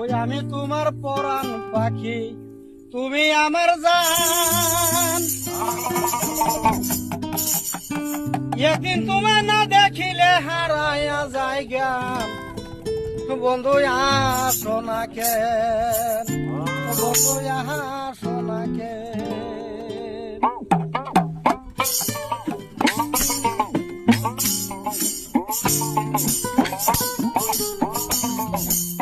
ওই আমি তোমার পরাণ পাখি, তুমি আমার জান। একদিন তোমায় না দেখিলে হারায়া যায় বন্ধু, আসো না কেন। বন্ধু, আহা।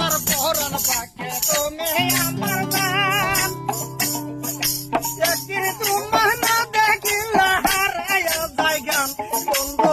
আমার পহরণ বাকে তুমি আমার দান একদিন তোমার না দেখিলা হারায় জায়গান বন্ধু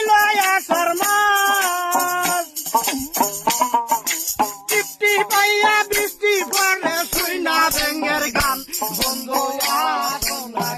বন্ধু আর তোমরা